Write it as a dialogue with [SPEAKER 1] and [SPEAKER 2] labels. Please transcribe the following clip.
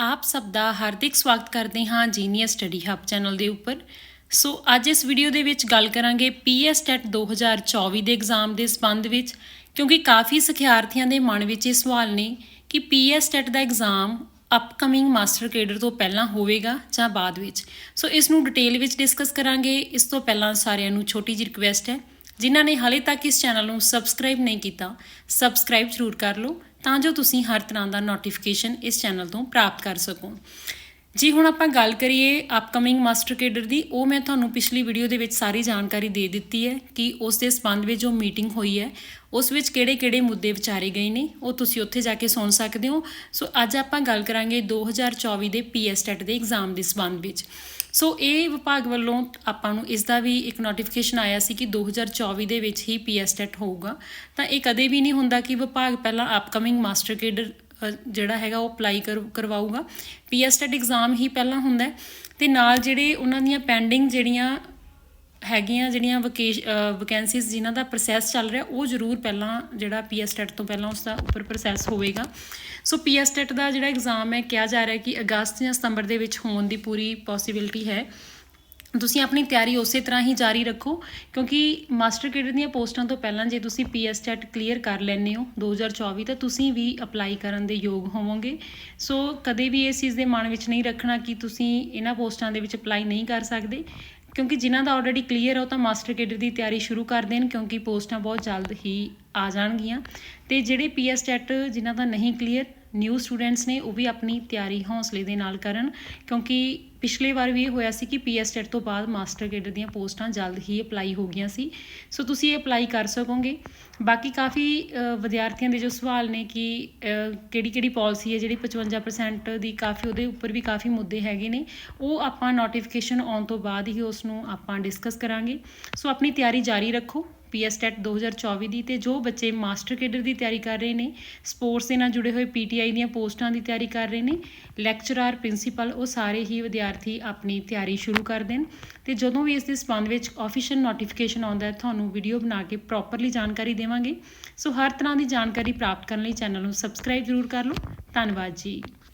[SPEAKER 1] ਆਪ ਸਭ ਦਾ ਹਾਰਦਿਕ ਸਵਾਗਤ ਕਰਦੇ ਹਾਂ ਜੀਨੀਅਸ ਸਟੱਡੀ ਹੱਬ ਚੈਨਲ ਦੇ ਉੱਪਰ। ਸੋ ਅੱਜ ਇਸ ਵੀਡੀਓ ਦੇ ਵਿੱਚ ਗੱਲ ਕਰਾਂਗੇ ਪੀਐਸ ਟੈਟ 2024 ਦੇ ਐਗਜ਼ਾਮ ਦੇ ਸੰਬੰਧ ਵਿੱਚ, ਕਿਉਂਕਿ ਕਾਫੀ ਸਿਖਿਆਰਥੀਆਂ ਦੇ ਮਨ ਵਿੱਚ ਇਹ ਸਵਾਲ ਨੇ ਕਿ ਪੀਐਸ ਟੈਟ ਦਾ ਐਗਜ਼ਾਮ ਅਪਕਮਿੰਗ ਮਾਸਟਰ ਕੇਡਰ ਤੋਂ ਪਹਿਲਾਂ ਹੋਵੇਗਾ ਜਾਂ ਬਾਅਦ ਵਿੱਚ। ਸੋ ਇਸ ਨੂੰ ਡਿਟੇਲ ਵਿੱਚ ਡਿਸਕਸ ਕਰਾਂਗੇ। ਇਸ ਤੋਂ ਪਹਿਲਾਂ ਸਾਰਿਆਂ ਨੂੰ ਛੋਟੀ ਜਿਹੀ ਰਿਕੁਐਸਟ ਹੈ। ਜਿਨ੍ਹਾਂ ਨੇ ਹਾਲੇ ਤੱਕ ਇਸ ਚੈਨਲ ਨੂੰ ਸਬਸਕ੍ਰਾਈਬ ਨਹੀਂ ਕੀਤਾ ਸਬਸਕ੍ਰਾਈਬ ਜ਼ਰੂਰ ਕਰ ਲਓ। ਤਾਂ ਜੋ ਤੁਸੀਂ ਹਰ ਤਰ੍ਹਾਂ ਦਾ ਨੋਟੀਫਿਕੇਸ਼ਨ ਇਸ ਚੈਨਲ ਤੋਂ ਪ੍ਰਾਪਤ ਕਰ ਸਕੋ। ਜੀ, ਹੁਣ ਆਪਾਂ ਗੱਲ ਕਰੀਏ ਅਪਕਮਿੰਗ ਮਾਸਟਰ ਕੇਡਰ ਦੀ, ਉਹ ਮੈਂ ਤੁਹਾਨੂੰ ਪਿਛਲੀ ਵੀਡੀਓ ਦੇ ਵਿੱਚ ਸਾਰੀ ਜਾਣਕਾਰੀ ਦੇ ਦਿੱਤੀ ਹੈ ਕਿ ਉਸ ਦੇ ਸੰਬੰਧ ਵਿੱਚ ਜੋ ਮੀਟਿੰਗ ਹੋਈ ਹੈ, ਉਸ ਵਿੱਚ ਕਿਹੜੇ-ਕਿਹੜੇ ਮੁੱਦੇ ਵਿਚਾਰੇ ਗਏ ਨੇ, ਉਹ ਤੁਸੀਂ ਉੱਥੇ ਜਾ ਕੇ ਸੁਣ ਸਕਦੇ ਹੋ। ਸੋ, ਅੱਜ ਆਪਾਂ ਗੱਲ ਕਰਾਂਗੇ 2024 ਦੇ ਪੀਐਸ ਟੈਟ ਦੇ ਐਗਜ਼ਾਮ ਦੇ ਸੰਬੰਧ ਵਿੱਚ। ਸੋ, ਇਹ ਵਿਭਾਗ ਵੱਲੋਂ ਆਪਾਂ ਨੂੰ ਇਸ ਦਾ ਵੀ ਇੱਕ ਨੋਟੀਫਿਕੇਸ਼ਨ ਆਇਆ ਸੀ ਕਿ 2024 ਦੇ ਵਿੱਚ ਹੀ ਪੀਐਸ ਟੈਟ ਹੋਊਗਾ। ਤਾਂ ਇਹ ਕਦੇ ਵੀ ਨਹੀਂ ਹੁੰਦਾ ਕਿ ਵਿਭਾਗ ਪਹਿਲਾਂ ਅਪਕਮਿੰਗ ਮਾਸਟਰ ਕੇਡਰ ਜਿਹੜਾ ਹੈਗਾ ਉਹ ਅਪਲਾਈ ਕਰਵਾਊਗਾ। ਪੀਐਸ ਟੈਟ ਐਗਜ਼ਾਮ ਹੀ ਪਹਿਲਾਂ ਹੁੰਦਾ ਹੈ ਤੇ ਨਾਲ ਜਿਹੜੇ ਉਹਨਾਂ ਦੀਆਂ ਪੈਂਡਿੰਗ ਜਿਹੜੀਆਂ ਹੈਗੀਆਂ, ਜਿਹੜੀਆਂ ਵੈਕੈਂਸੀਜ਼ ਜਿਨ੍ਹਾਂ ਦਾ ਪ੍ਰੋਸੈਸ ਚੱਲ ਰਿਹਾ, ਉਹ ਜ਼ਰੂਰ ਪਹਿਲਾਂ ਜਿਹੜਾ ਪੀਐਸ ਟੈਟ ਤੋਂ ਪਹਿਲਾਂ ਉਸ ਦਾ ਉੱਪਰ ਪ੍ਰੋਸੈਸ ਹੋਵੇਗਾ। ਸੋ ਪੀਐਸ ਟੈਟ ਦਾ ਜਿਹੜਾ ਐਗਜ਼ਾਮ ਹੈ, ਕਿਹਾ ਜਾ ਰਿਹਾ ਕਿ ਅਗਸਤ ਜਾਂ ਸਤੰਬਰ ਦੇ ਵਿੱਚ ਹੋਣ ਦੀ ਪੂਰੀ ਪੋਸੀਬਿਲਿਟੀ ਹੈ। ਤੁਸੀਂ ਆਪਣੀ ਤਿਆਰੀ ਉਸੇ ਤਰ੍ਹਾਂ ਹੀ ਜਾਰੀ ਰੱਖੋ, ਕਿਉਂਕਿ ਮਾਸਟਰ ਕੇਡਰ ਦੀਆਂ ਪੋਸਟਾਂ ਤੋਂ ਪਹਿਲਾਂ ਜੇ ਤੁਸੀਂ ਪੀਐਸ ਟੈਟ ਕਲੀਅਰ ਕਰ ਲੈਂਦੇ ਹੋ 2024 ਤਾਂ ਤੁਸੀਂ ਵੀ ਅਪਲਾਈ ਕਰਨ ਦੇ ਯੋਗ ਹੋਵੋਗੇ। ਸੋ ਕਦੇ ਵੀ ਇਸ ਚੀਜ਼ ਦੇ ਮਨ ਵਿੱਚ ਨਹੀਂ ਰੱਖਣਾ ਕਿ ਤੁਸੀਂ ਇਹਨਾਂ ਪੋਸਟਾਂ ਦੇ ਵਿੱਚ ਅਪਲਾਈ ਨਹੀਂ ਕਰ ਸਕਦੇ, ਕਿਉਂਕਿ ਜਿਨ੍ਹਾਂ ਦਾ ਆਲਰੇਡੀ ਕਲੀਅਰ ਹੈ ਉਹ ਤਾਂ ਮਾਸਟਰ ਕੇਡਰ ਦੀ ਤਿਆਰੀ ਸ਼ੁਰੂ ਕਰ ਦੇਣ, ਕਿਉਂਕਿ ਪੋਸਟਾਂ ਬਹੁਤ ਜਲਦ ਹੀ ਆ ਜਾਣਗੀਆਂ। ਤੇ ਜਿਹੜੇ ਪੀਐਸ ਟੈਟ ਜਿਨ੍ਹਾਂ ਦਾ ਨਹੀਂ ਕਲੀਅਰ ਨਿਊ ਸਟੂਡੈਂਟਸ ਨੇ, ਉਹ ਵੀ ਆਪਣੀ ਤਿਆਰੀ ਹੌਸਲੇ ਦੇ ਨਾਲ ਕਰਨ, ਕਿਉਂਕਿ ਪਿਛਲੇ ਵਾਰ ਵੀ ਇਹ ਹੋਇਆ ਸੀ ਕਿ ਪੀਐਸ ਟੈਟ ਤੋਂ ਬਾਅਦ ਮਾਸਟਰ ਕੇਡਰ ਦੀਆਂ ਪੋਸਟਾਂ ਜਲਦ ਹੀ ਅਪਲਾਈ ਹੋ ਗਈਆਂ ਸੀ। ਸੋ ਤੁਸੀਂ ਇਹ ਅਪਲਾਈ ਕਰ ਸਕੋਗੇ। ਬਾਕੀ ਕਾਫੀ ਵਿਦਿਆਰਥੀਆਂ ਦੇ ਜੋ ਸਵਾਲ ਨੇ ਕਿ ਕਿਹੜੀ ਕਿਹੜੀ ਪਾਲਿਸੀ ਹੈ ਜਿਹੜੀ 55% ਦੀ ਕਾਫੀ ਉਹਦੇ ਉੱਪਰ ਵੀ ਕਾਫੀ ਮੁੱਦੇ ਹੈਗੇ ਨੇ। ਉਹ ਆਪਾਂ ਨੋਟੀਫਿਕੇਸ਼ਨ ਆਉਣ ਤੋਂ ਬਾਅਦ ਹੀ ਉਸ ਨੂੰ ਆਪਾਂ ਡਿਸਕਸ ਕਰਾਂਗੇ। ਸੋ ਆਪਣੀ ਤਿਆਰੀ ਜਾਰੀ ਰੱਖੋ ਪੀਐਸ ਟੈਟ 2024 ਦੀ ਤੇ ਜੋ ਬੱਚੇ ਮਾਸਟਰ ਕੇਡਰ ਦੀ ਤਿਆਰੀ ਕਰ ਰਹੇ ਨੇ, ਸਪੋਰਟਸ ਦੇ ਨਾਲ ਜੁੜੇ ਹੋਏ ਪੀਟੀਆਈ ਦੀਆਂ ਪੋਸਟਾਂ ਦੀ ਤਿਆਰੀ ਕਰ ਰਹੇ ਨੇ, ਲੈਕਚਰਰ, ਪ੍ਰਿੰਸੀਪਲ, ਉਹ ਸਾਰੇ ਹੀ ਵਿਦਿਆਰਥੀ ਆਪਣੀ ਤਿਆਰੀ ਸ਼ੁਰੂ ਕਰ ਦੇਣ ਤੇ ਜਦੋਂ ਵੀ ਇਸ ਦੇ ਸੰਬੰਧ ਵਿੱਚ ਆਫੀਸ਼ੀਅਲ ਨੋਟੀਫਿਕੇਸ਼ਨ ਆਉਂਦਾ ਹੈ, ਤੁਹਾਨੂੰ ਵੀਡੀਓ ਬਣਾ ਕੇ ਪ੍ਰੋਪਰਲੀ ਜਾਣਕਾਰੀ ਦੇਵਾਂਗੇ। ਸੋ ਹਰ ਤਰ੍ਹਾਂ ਦੀ ਜਾਣਕਾਰੀ ਪ੍ਰਾਪਤ ਕਰਨ ਲਈ ਚੈਨਲ ਨੂੰ ਸਬਸਕ੍ਰਾਈਬ ਜ਼ਰੂਰ ਕਰ ਲਓ। ਧੰਨਵਾਦ ਜੀ।